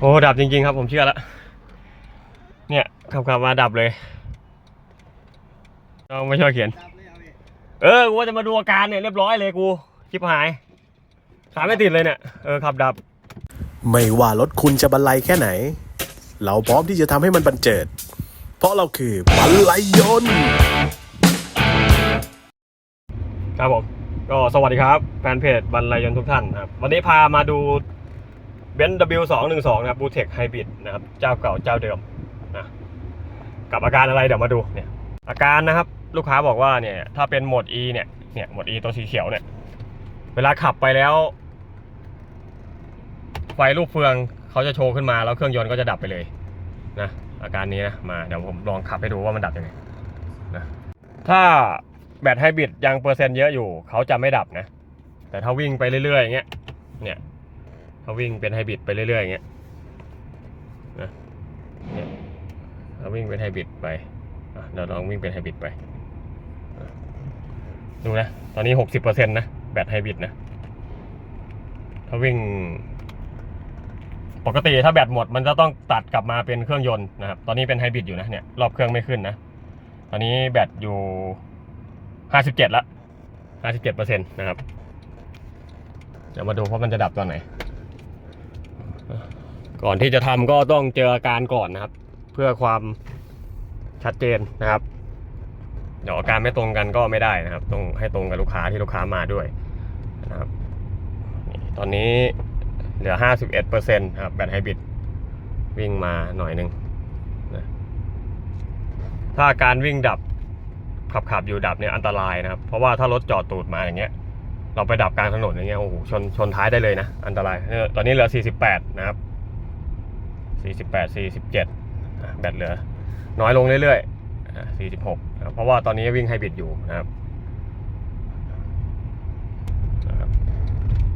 โอ้ดับจริง ๆ ครับ ผมเชื่อแล้วเนี่ยขับขับมาดับเลยน้องไม่ช่วยเขียน เออกูว่าจะมาดูอาการเนี่ยเรียบร้อยเลยกูชิบหายขาไม่ติดเลยเนี่ยเออขับดับ ไม่ว่ารถคุณจะบรรลัยแค่ไหน เราพร้อมที่จะทำให้มันบันเจิด เพราะเราคือบรรลัยยนต์ครับผมก็สวัสดีครับ แฟนเพจบรรลัยยนต์ทุกท่านนะครับวันนี้พามาดู เบนซ์ W212 นะครับบูเทคไฮบริดนะครับ เจ้าเก่าเจ้าเดิมนะกับอาการอะไรเดี๋ยวมาดูเนี่ยอาการนะครับลูกค้าบอกว่าเนี่ยถ้าเป็นโหมด E เนี่ยเนี่ยโหมด E ตัวสีเขียวเนี่ยเวลาขับไปแล้ว ไฟลูกเฟืองเขาจะโชว์ขึ้นมาแล้วเครื่องยนต์ก็จะดับไปเลยนะอาการนี้นะมาเดี๋ยวผมลองขับให้ดูว่ามันดับยังไงนะถ้าแบตไฮบริดยังเปอร์เซ็นต์เยอะอยู่เขาจะไม่ดับนะ แต่ถ้าวิ่งไปเรื่อยๆอย่างเงี้ยเนี่ย ถ้าวิ่งเป็นไฮบริดไปเรื่อยๆอย่างเงี้ยนะเนี่ยถ้าวิ่งเป็นไฮบริดไปเดี๋ยวลองวิ่งเป็นไฮบริดไปดูนะ ตอนนี้หกสิบเปอร์เซ็นต์นะ แบตไฮบริดนะ ถ้าวิ่ง ปกติถ้าแบตหมดมันจะต้องตัดกลับมาเป็นเครื่องยนต์นะครับ ตอนนี้เป็นไฮบริดอยู่นะเนี่ย รอบเครื่องไม่ขึ้นนะ ตอนนี้แบตอยู่ห้าสิบเจ็ดละห้าสิบเจ็ดเปอร์เซ็นต์นะครับ เดี๋ยวมาดูว่ามันจะดับตอนไหน ก่อนที่จะทำก็ต้องเจออาการก่อนนะครับ เพื่อความชัดเจนนะครับ เดี๋ยวอาการไม่ตรงกันก็ไม่ได้นะครับ ต้องให้ตรงกับลูกค้าที่ลูกค้ามาด้วยนะครับ ตอนนี้เหลือ 51%ครับแบตไฮบริดวิ่งมาหน่อยหนึ่งนะถ้าการวิ่งดับขับขับอยู่ดับเนี่ยอันตรายนะครับ เพราะว่าถ้ารถจอดตูดมาอย่างเงี้ย เราไปดับกลางถนนอย่างเงี้ยโอ้โหชนชนท้ายได้เลยนะ อันตราย ตอนนี้เหลือ 48 นะครับ 48 47อะแบตเหลือ น้อยลงเรื่อยๆอะ46นะเพราะว่าตอนนี้วิ่งไฮบริดอยู่นะครับนะครับ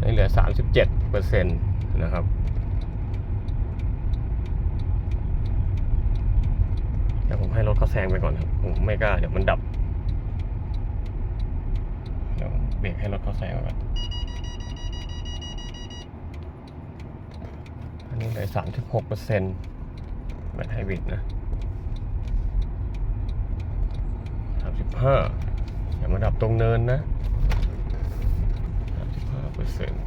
นี่เหลือ 37เปอร์เซ็นต์นะครับเดี๋ยวผมให้รถเขาแซงไปก่อนครับ ผมไม่กล้า เดี๋ยวมันดับ เดี๋ยวเบรกให้รถเขาแซงไปก่อน อันนี้เหลือ36เปอร์เซ็นต์แบตไฮบริดนะ35อย่ามาดับตรงเนินนะ35เปอร์เซ็นต์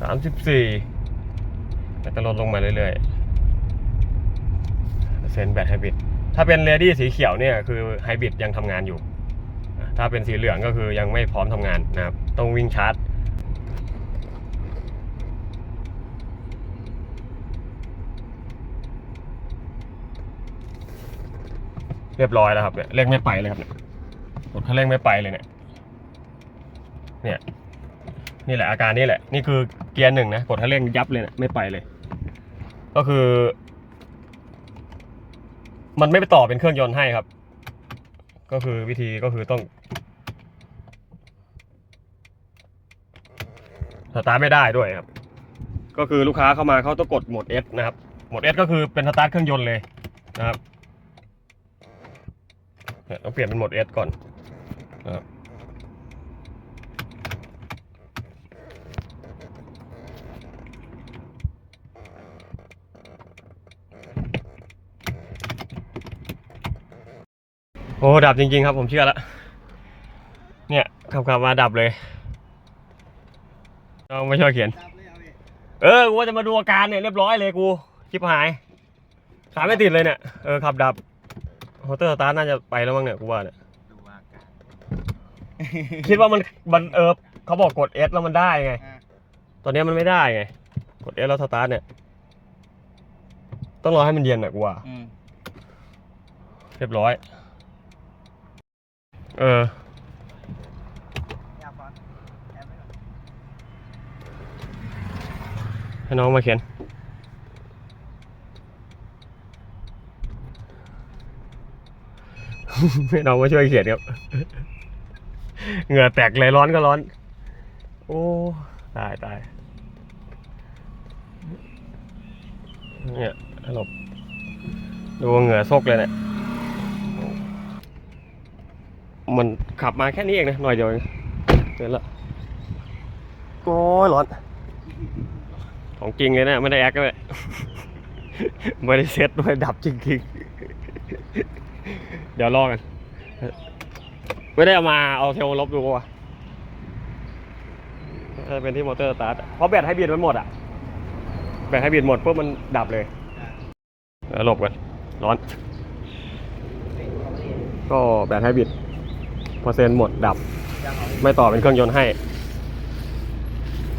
สามสิบสี่แล้วก็ลดลงมาเรื่อยๆเปอร์เซ็นต์แบตไฮบริดถ้าเป็นเรดี้สีเขียวเนี่ยคือไฮบริดยังทำงานอยู่ ถ้าเป็นสีเหลืองก็คือยังไม่พร้อมทำงานนะครับ ต้องวิ่งชาร์จ เรียบร้อยแล้วครับเนี่ยเร่งไม่ไปเลยครับเนี่ยกดคันเร่งไม่ไปเลยเนี่ย เนี่ย นี่แหละอาการนี่แหละ นี่คือเกียร์หนึ่งนะกดคันเร่งยับเลยเนี่ยไม่ไปเลย ก็คือ มันไม่ไปต่อเป็นเครื่องยนต์ให้ครับ ก็คือวิธีก็คือต้องสตาร์ทไม่ได้ด้วยครับ ก็คือลูกค้าเข้ามาเขาต้องกดโหมด S นะครับ โหมด S ก็คือเป็นสตาร์ทเครื่องยนต์เลยนะครับ ต้องเปลี่ยนเป็นโหมด S ก่อนนะครับโอ้ดับจริง ๆ ครับผมเชื่อล้วเนี่ยขับขับมาดับเลยต้องไม่ช่วยเขียน เออกูว่าจะมาดูอาการเนี่ยเรียบร้อยเลยกูชิบหายขาไม่ติดเลยเนี่ยเออขับดับ โฮเตอร์สตาร์ทน่าจะไปแล้วมั้งเนี่ยกูว่าเนี่ย ดูอาการคิดว่ามันมันเออเขาบอกกด S แล้วมันได้ไง อะตอนนี้มันไม่ได้ไง กด S แล้วสตาร์ทเนี่ย ต้องรอให้มันเย็นอะกูว่า อืมเรียบร้อย เออ ยาฟอนแอบไว้ก่อนให้น้องมาเขียน ให้น้องมาช่วยเขียนครับเหงื่อแตกเลยร้อนก็ร้อน โอ้ตายตายเนี่ยหลบดูเหงื่อซกเลยเนี่ยมันขับมาแค่นี้เองนะหน่อยเดียวเองเสร็จละโอ้ยร้อน ของจริงเลยนะไม่ได้แอคเลยไม่ได้เซ็ตด้วยดับจริงๆ ดี๋ยวลองกัน ไม่ได้เอามาเอาเทลลบดูว่ะน่าจะเป็นที่มอเตอร์สตาร์ทอะเพราะแบตไฮบริดมันหมดอะ แบตไฮบริดหมดปุ๊บมันดับเลยเออหลบกันร้อน ก็แบตไฮบริดเปอร์เซ็นต์หมดดับยังเอาไม่ต่อเป็นเครื่องยนต์ให้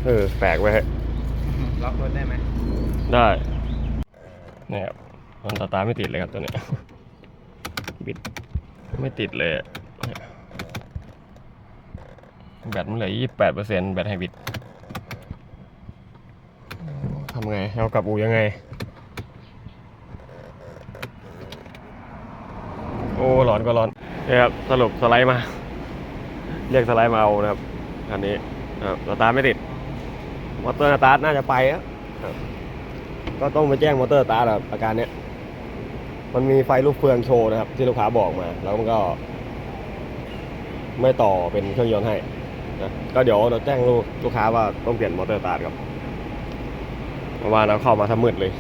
เออแปลกไว้ยล็อกรถได้ไหม ได้เนี่ยครับมันสตาร์ทไม่ติดเลยครับตัวเนี้ย บิดไม่ติดเลยแบตมันเหลือยี่แปดเปอร์เซ็นต์แบตไฮบริดทำไงเอากลับอูยังไง โอ้ร้อนก็ร้อนเนี่ยครับสรุปสไลด์มา เรียกสไลด์มาเอานะครับคันนี้นะครับสตาร์ไม่ติด มอเตอร์สตาร์ทน่าจะไปอะครับก็ต้องไปแจ้งมอเตอร์สตาร์ทครับอาการเนี้ย มันมีไฟลูกเฟืองโชว์นะครับ ที่ลูกค้าบอกมา แล้วมันก็ ไม่ต่อเป็นเครื่องยนต์ให้นะก็เดี๋ยวเราแจ้งลูกลูกค้าว่าต้องเปลี่ยนมอเตอร์สตาร์ทครับเมื่อวานเราเข้ามาทำมืดเลย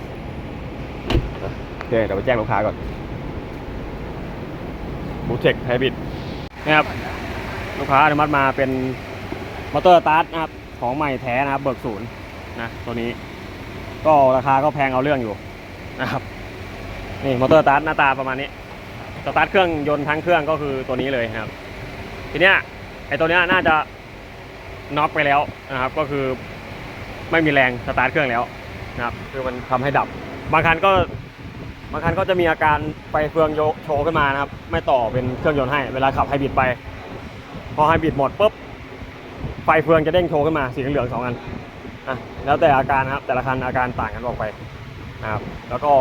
โอเคเดี๋ยวไปแจ้งลูกค้าก่อนบูเทคไฮบริดนะครับ ลูกค้าอนุมัติมาเป็นมอเตอร์สตาร์ทนะครับ ของใหม่แท้นะครับ เบิกศูนย์นะตัวนี้ ก็ราคาก็แพงเอาเรื่องอยู่นะครับ นี่มอเตอร์สตาร์ทหน้าตาประมาณนี้สตาร์ทเครื่องยนต์ทั้งเครื่องก็คือตัวนี้เลยครับ ทีเนี้ยไอตัวเนี้ยน่าจะน็อกไปแล้วนะครับ ก็คือไม่มีแรงสตาร์ทเครื่องแล้วนะครับ คือมันทำให้ดับ บางคันก็บางคันก็จะมีอาการไฟเฟืองโยโชว์ขึ้นมานะครับ ไม่ต่อเป็นเครื่องยนต์ให้ เวลาขับไฮบริดไป พอไฮบริดหมดปุ๊บไฟเฟืองจะเด้งโชว์ขึ้นมาสีเหลืองสองอันอะแล้วแต่อาการนะครับ แต่ละคันอาการต่างกันออกไปนะครับ แล้วก็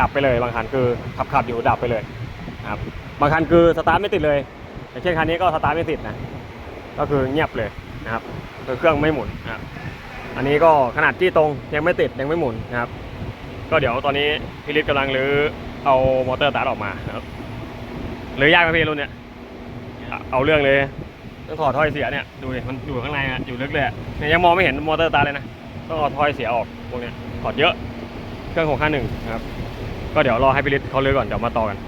ดับไปเลยบางคันคือขับขับอยู่ดับไปเลยครับบางคันคือสตาร์ทไม่ติดเลยอย่างเช่นคันนี้ก็สตาร์ทไม่ติดนะก็คือเงียบเลยนะครับคือเครื่องไม่หมุนนะครับอันนี้ก็ขนาดจี้ตรงยังไม่ติดยังไม่หมุนนะครับ ก็เดี๋ยวตอนนี้พี่ฤทธิ์กำลังรื้อเอามอเตอร์สตาร์ทออกมาครับรื้อยากไหมพี่รุ่นเนี้ยเอาเรื่องเลยต้องถอดถ้อยเสียเนี่ยดูดิมันอยู่ข้างในอะอยู่ลึกเลยเนี่ยยังมองไม่เห็นมอเตอร์สตาร์ทเลยนะต้องเอาถ้อยเสียออกพวกเนี้ยถอดเยอะเครื่องหกห้าหนึ่งนะครับ ก็เดี๋ยวรอให้พี่ฤทธิ์เขาลื้อก่อนเดี๋ยวมาต่อกัน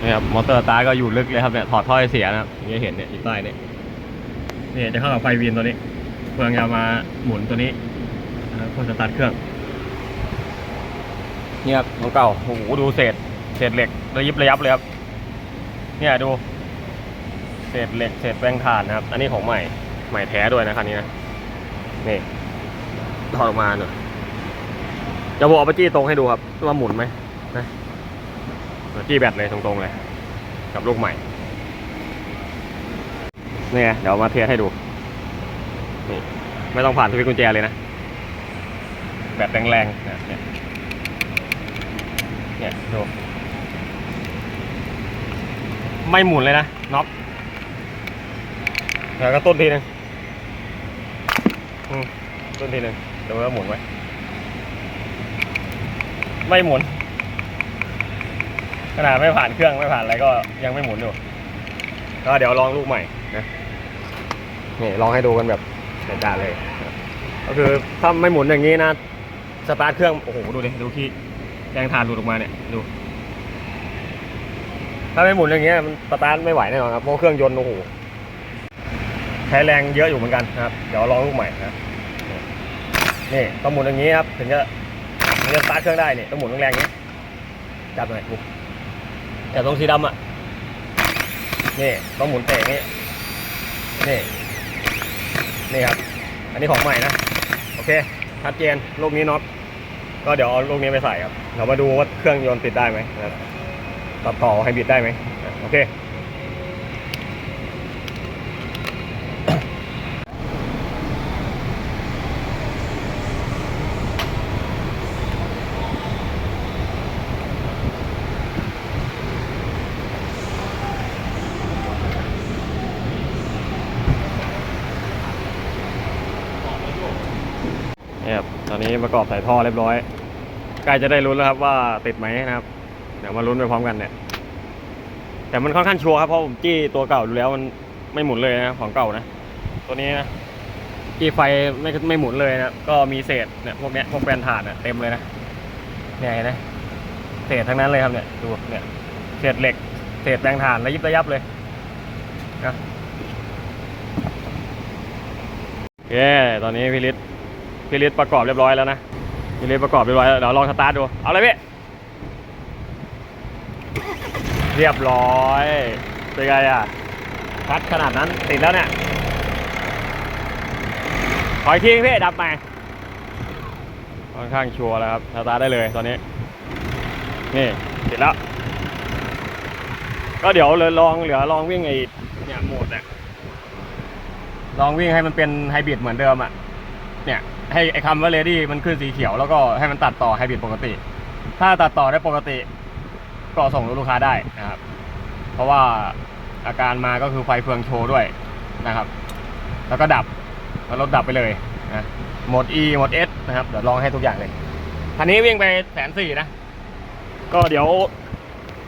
นี่ครับมอเตอร์สตาร์ทก็อยู่ลึกเลยครับเนี่ยถอดถ้อยเสียนะครับอย่างที่เห็นเนี่ยอยู่ใต้เนี่ยนี่จะเข้ากับไฟวีนตัวนี้เพื่อจะมาหมุนตัวนี้นะครับเพื่อสตาร์ทเครื่องเนี่ยครับของเก่าโอ้โหดูเศษเศษเหล็กระยิบระยับเลยครับเนี่ยดู เศษเหล็กเศษแป้งถ่านนะครับ อันนี้ของใหม่ใหม่แท้ด้วยนะคันนี้นะนี่ถอดออกมาหน่อย จะบอกเอาไปจี้ตรงให้ดูครับว่าหมุนไหมนะเดี๋ยวจี้แบตเลยตรงๆเลย กับลูกใหม่นี่ไงเดี๋ยวมาเทสให้ดูนี่ไม่ต้องผ่านสวิตช์กุญแจเลยนะ แบตแรงๆนะเนี่ยเนี่ยดูไม่หมุนเลยนะน็อปแล้วก็ต้นทีหนึงต้นทีหนึงเดี๋ยวเราหมุนไว้ ไม่หมุน ขนาดไม่ผ่านเครื่องไม่ผ่านอะไรก็ยังไม่หมุนอยู่ก็เดี๋ยวลองลูกใหม่นะนี่ลองให้ดูกันแบบเด่นๆเลย ก็คือถ้าไม่หมุนอย่างนี้นะสตาร์ทเครื่องโอ้โหดูดิดูที่แรงทานหลุดออกมาเนี่ยดูถ้าไม่หมุนอย่างเงี้ยมันสตาร์ทไม่ไหวแน่นอนครับเพราะเครื่องยนต์โอ้โหใช้แรงเยอะอยู่เหมือนกันนะครับ เดี๋ยวลองลูกใหม่นะนี่ต้องหมุนอย่างนี้ครับถึงจะ ถึงจะสตาร์ทเครื่องได้เนี่ยต้องหมุนแรงๆอย่างนี้จับหน่อยดูแต่ตรงสีดำอะนี่ต้องหมุนเตะอย่างนี้นี่นี่ครับ อันนี้ของใหม่นะ โอเคชัดเจนลูกนี้น็อตก็เดี๋ยวเอาลูกนี้ไปใส่ครับเรามาดูว่าเครื่องยนต์ติดได้ไหมตัดต่อไฮบริดได้ไหมโอเค นี่ครับ ตอนนี้ประ กอบสายท่อเรียบร้อยใกล้จะได้ลุ้นแล้วครับว่าติดไหมนะครับ เดี๋ยวมาลุ้นไปพร้อมกันเนี่ย แต่มันค่อนข้างชัวร์ครับเพราะผมจี้ตัวเก่าดูแล้วมันไม่หมุนเลยนะของเก่านะ ตัวนี้นะอีไฟไม่ไม่หมุนเลยนะก็มีเศษเนี่ยพวกเนี้ยพวกแปลนถ่านเนี่ยเต็มเลยนะเนี่ยเห็นไหมเศษทั้งนั้นเลยครับเนี่ยดูเนี่ยเศษเหล็กเศษแปลงถ่านระยิบระยับเลยนะโอเคตอนนี้พี่ฤทธิ์ พี่ฤทธิ์ประกอบเรียบร้อยแล้วนะพี่ฤทธิ์ประกอบเรียบร้อยแล้วเดี๋ยวลองสตาร์ทดู เอาเลยพี่ เรียบร้อยเป็นไงอะพัดขนาดนั้นติดแล้วเนี่ยขออีกทีพี่ดับใหม่ค่อนข้างชัวร์แล้วครับสตาร์ทได้เลยตอนนี้ นี่ติดแล้ว ก็เดี๋ยวเลยลองเหลือลองวิ่งไอ้เนี่ยโหมดเนี่ยลองวิ่งให้มันเป็นไฮบริดเหมือนเดิมอะเนี่ย ให้ไอ้คำว่า ready มันขึ้นสีเขียวแล้วก็ให้มันตัดต่อไฮบริดปกติ ถ้าตัดต่อได้ปกติก็ส่งลูกค้าได้นะครับ เพราะว่าอาการมาก็คือไฟเฟืองโชว์ด้วยนะครับ แล้วก็ดับแล้วรถดับไปเลยนะหมด E หมด S นะครับเดี๋ยวลองให้ทุกอย่างเลยคันนี้วิ่งไปแสนสี่นะ ก็เดี๋ยว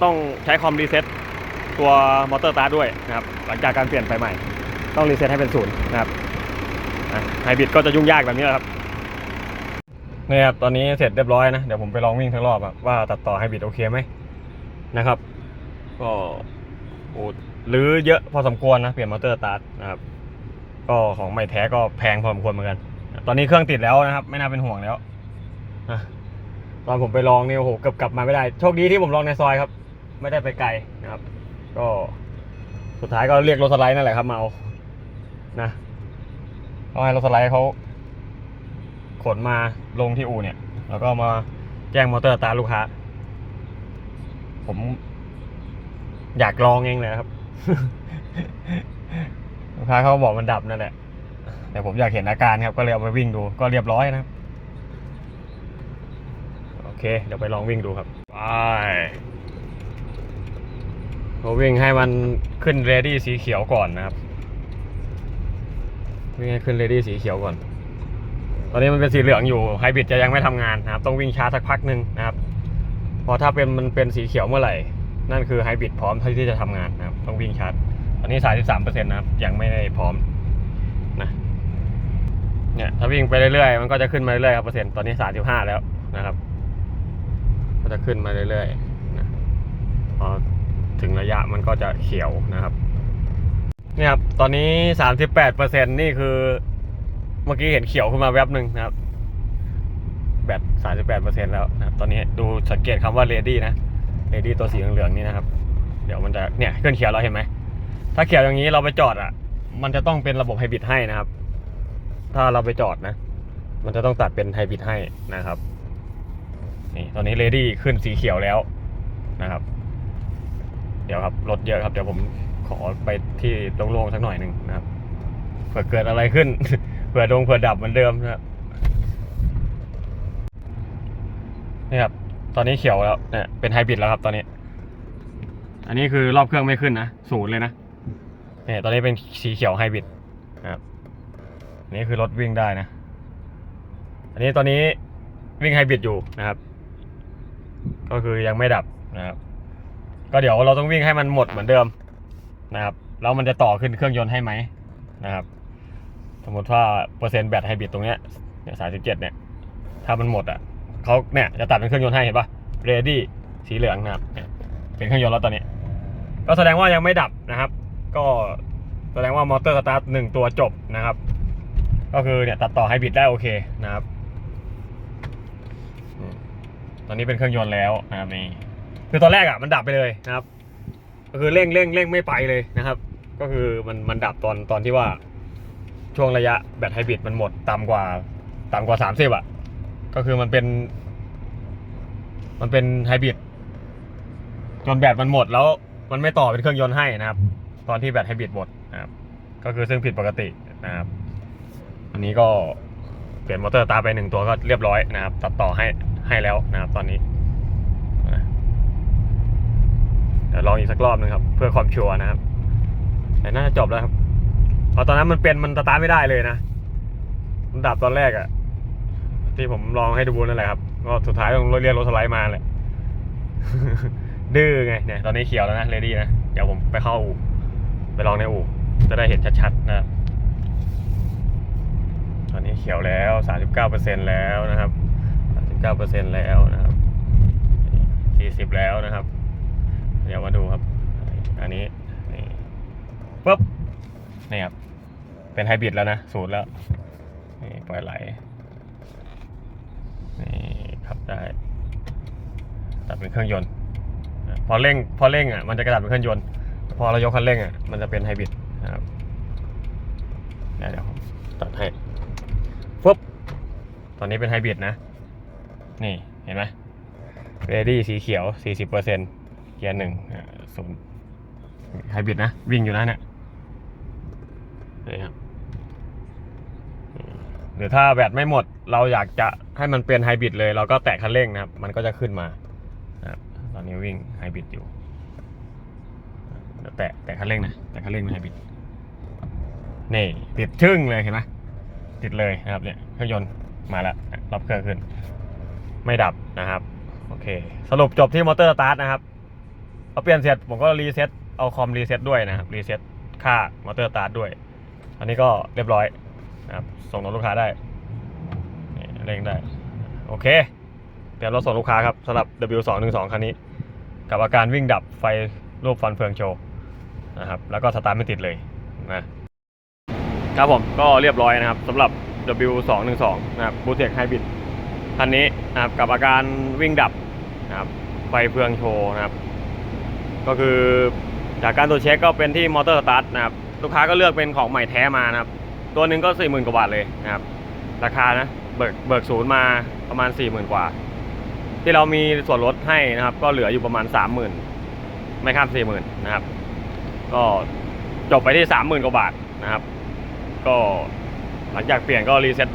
ต้องใช้คอมรีเซ็ตตัวมอเตอร์ตาร์ด้วยนะครับ หลังจากการเปลี่ยนไฟใหม่ ต้องรีเซ็ตให้เป็นศูนย์นะครับไฮบริดก็จะยุ่งยากแบบนี้แหละครับ นี่ครับตอนนี้เสร็จเรียบร้อยนะ เดี๋ยวผมไปลองวิ่งทั้งรอบอะว่าตัดต่อไฮบริดโอเคไหมนะครับ ก็โอ้หรือเยอะพอสมควรนะ เปลี่ยนมอเตอร์ตาร์ทนะครับก็ของใหม่แท้ก็แพงพอสมควรเหมือนกัน ตอนนี้เครื่องติดแล้วนะครับ ไม่น่าเป็นห่วงแล้วนะตอนผมไปลองนี่โอ้โหเกือบกลับมาไม่ได้ โชคดีที่ผมลองในซอยครับ ไม่ได้ไปไกลนะครับ ก็สุดท้ายก็เรียกรถสไลด์นั่นแหละครับมาเอานะเขาให้รถสไลด์เขา ขนมาลงที่อู่เนี่ย แล้วก็มาแจ้งมอเตอร์ตาลูกค้า ผม อยากลองเองเลยครับ ลูกค้าเขาบอกมันดับนั่นแหละ แต่ผมอยากเห็นอาการครับ ก็เลยเอาไปวิ่งดู ก็เรียบร้อยนะครับ โอเค เดี๋ยวไปลองวิ่งดูครับ ไปเราวิ่งให้มันขึ้นเรดี้สีเขียวก่อนนะครับวิ่งให้ขึ้นเรดี้สีเขียวก่อน ตอนนี้มันเป็นสีเหลืองอยู่ไฮบริดจะยังไม่ทำงานนะครับต้องวิ่งช้าสักพักหนึ่งนะครับพอถ้าเป็นมันเป็นสีเขียวเมื่อไหร่ นั่นคือไฮบริดพร้อมที่จะทำงานนะครับต้องวิ่งชาร์จตอนนี้33%นต์นะครับยังไม่ได้พร้อมนะเนี่ยถ้าวิ่งไปเรื่อยๆมันก็จะขึ้นมาเรื่อยๆครับเปอร์เซ็นต์ตอนนี้35แล้วนะครับ ก็จะขึ้นมาเรื่อยๆนะพอถึงระยะมันก็จะเขียวนะครับเนี่ยครับตอนนี้38%นี่คือ มื่อกี้เห็นเขียวขึ้นมาแวบหนึ่งนะครับ แบต38%แล้วนะครับ ตอนนี้ดูสังเกตคำว่า ready นะ ready ตัวสีเหลืองๆนี่นะครับ เดี๋ยวมันจะเนี่ยขึ้นเขียวแล้วเห็นไหม ถ้าเขียวอย่างนี้เราไปจอดอะ มันจะต้องเป็นระบบไฮบริดให้นะครับ ถ้าเราไปจอดนะ มันจะต้องตัดเป็นไฮบริดให้นะครับ นี่ตอนนี้ ready ขึ้นสีเขียวแล้วนะครับ เดี๋ยวครับรถเยอะครับ เดี๋ยวผมขอไปที่โล่งๆสักหน่อยหนึ่งนะครับเผื่อเกิดอะไรขึ้น เผื่อดงเผื่อดับเหมือนเดิมนะครับนี่ครับ ตอนนี้เขียวแล้วเนี่ยเป็นไฮบริดแล้วครับตอนนี้ อันนี้คือรอบเครื่องไม่ขึ้นนะศูนย์เลยนะเนี่ยตอนนี้เป็นสีเขียวไฮบริดนะครับนี่คือรถวิ่งได้นะ อันนี้ตอนนี้วิ่งไฮบริดอยู่นะครับ ก็คือยังไม่ดับนะครับ ก็เดี๋ยวเราต้องวิ่งให้มันหมดเหมือนเดิมนะครับ แล้วมันจะต่อขึ้นเครื่องยนต์ให้ไหมนะครับ มมติว่าเปอร์เซ็นต์แบตไฮบริดตรงเนี้ยเนี่ยสามสิบเจ็ดเนี่ย ถ้ามันหมดอะเขาเนี่ยจะตัดเป็นเครื่องยนต์ให้เห็นปะเรดี้สีเหลืองนะครับเป็นเครื่องยนต์แล้วตอนนี้ ก็แสดงว่ายังไม่ดับนะครับ ก็แสดงว่ามอเตอร์สตาร์ทหนึ่งตัวจบนะครับ ก็คือเนี่ยตัดต่อไฮบริดได้โอเคนะครับ ตอนนี้เป็นเครื่องยนต์แล้วนะครับนี่คือตอนแรกอะมันดับไปเลยนะครับ ก็คือเร่งเร่งเร่งไม่ไปเลยนะครับ ก็คือมันมันดับตอนตอนที่ว่า ช่วงระยะแบตไฮบริดมันหมดต่ำกว่าต่ำกว่าสามสิบอะ ก็คือมันเป็น มันเป็นไฮบริดจนแบตมันหมดแล้วมันไม่ต่อเป็นเครื่องยนต์ให้นะครับ ตอนที่แบตไฮบริดหมดนะครับ ก็คือซึ่งผิดปกตินะครับ อันนี้ก็เปลี่ยนมอเตอร์ตาไปหนึ่งตัวก็เรียบร้อยนะครับ ตัดต่อให้ให้แล้วนะครับ ตอนนี้เดี๋ยวลองอีกสักรอบหนึงครับ เพื่อความชัวร์นะครับแต่น่าจะจบแล้วครับ พราะตอนนั้นมันเป็นมันสตาร์ทไม่ได้เลยนะมันดับตอนแรกอะที่ผมลองให้ดูนั่นแหละครับก็สุดท้ายต้องเรียกรถสไลด์มาแหละดื้อไงเนี่ย ตอนนี้เขียวแล้วนะเรดี้นะเดี๋ยวผมไปเข้าอู่ไปลองในอู่จะได้เห็นชัดๆนะครับเขียวแล้ว 39%แล้วนะครับ 39%แล้วนะครับ 40 แล้วนะครับ เดี๋ยวมาดูครับ อันนี้นี่ปุ๊บ นี่ครับ เป็นไฮบริดแล้วนะ สูตรแล้ว นี่ปล่อยไหล นี่ขับได้ดับเป็นเครื่องยนต์ พอเร่ง พอเร่งอะ มันจะกระดับเป็นเครื่องยนต์ พอเรายกคันเร่งอะ มันจะเป็นไฮบริดนะครับเดี๋ยวเดี๋ยวผมตัดให้ปุ๊บ ตอนนี้เป็นไฮบริดนะ นี่ เห็นไหมเรดี้สีเขียว 40%เกียร์หนึ่งศูนย์ไฮบริดนะ วิ่งอยู่นะเนี่ย นี่ครับหรือถ้าแบตไม่หมดเราอยากจะให้มันเป็นไฮบริดเลยเราก็แตะคันเร่งนะครับ มันก็จะขึ้นมาครับตอนนี้วิ่งไฮบริดอยู่เดี๋ยวแตะแตะคันเร่งนะแตะคันเร่งเป็นไฮบริดนี่ติดชึ่งเลยเห็นไหมติดเลยนะครับเนี่ยเครื่องยนต์มาแล้วรับเครื่องขึ้น ไม่ดับนะครับโอเค สรุปจบที่มอเตอร์สตาร์ทนะครับพอเปลี่ยนเสร็จผมก็รีเซ็ตเอาคอมรีเซ็ตด้วยนะครับรีเซ็ตค่ามอเตอร์สตาร์ทด้วย อันนี้ก็เรียบร้อยนะครับส่งรถลูกค้าได้เร่งได้ โอเคเตรียมรถส่งลูกค้าครับสำหรับ W212 คันนี้ กับอาการวิ่งดับไฟรูปฟันเฟืองโชว์นะครับแล้วก็สตาร์ทไม่ติดเลยนะครับผมก็เรียบร้อยนะครับสำหรับ W212 นะครับบูเทคไฮบริดคันนี้นะครับกับอาการวิ่งดับนะครับไฟเฟืองโชว์นะครับ ก็คือจากการตรวจเช็คก็เป็นที่มอเตอร์สตาร์ทนะครับ ลูกค้าก็เลือกเป็นของใหม่แท้มานะครับ ตัวหนึ่งก็สี่หมื่นกว่าบาทเลยนะครับ ราคานะเบิกเบิกศูนย์มาประมาณสี่หมื่นกว่า ที่เรามีส่วนลดให้นะครับ ก็เหลืออยู่ประมาณสามหมื่นไม่ข้ามสี่หมื่นนะครับ ก็จบไปที่สามหมื่นกว่าบาทนะครับ ก็หลังจากเปลี่ยนก็รีเซ็ต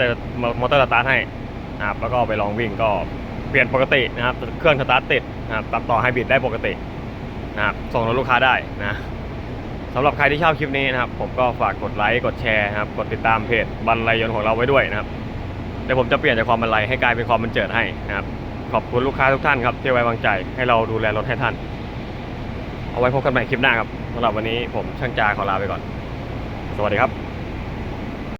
มอเตอร์สตาร์ทให้นะครับ แล้วก็ไปลองวิ่งก็เปลี่ยนปกตินะครับ เครื่องสตาร์ทติดนะครับตัดต่อไฮบริดได้ปกตินะครับส่งรถลูกค้าได้นะ สำหรับใครที่ชอบคลิปนี้นะครับ ผมก็ฝากกดไลค์กดแชร์นะครับ กดติดตามเพจบรรลัยยนต์ของเราไว้ด้วยนะครับเดี๋ยวผมจะเปลี่ยนจากความบรรลัยให้กลายเป็นความบันเจิดให้นะครับ ขอบคุณลูกค้าทุกท่านครับที่ไว้วางใจให้เราดูแลรถให้ท่าน เอาไว้พบกันใหม่คลิปหน้าครับสำหรับวันนี้ผมช่างจาขอลาไปก่อน สวัสดีครับ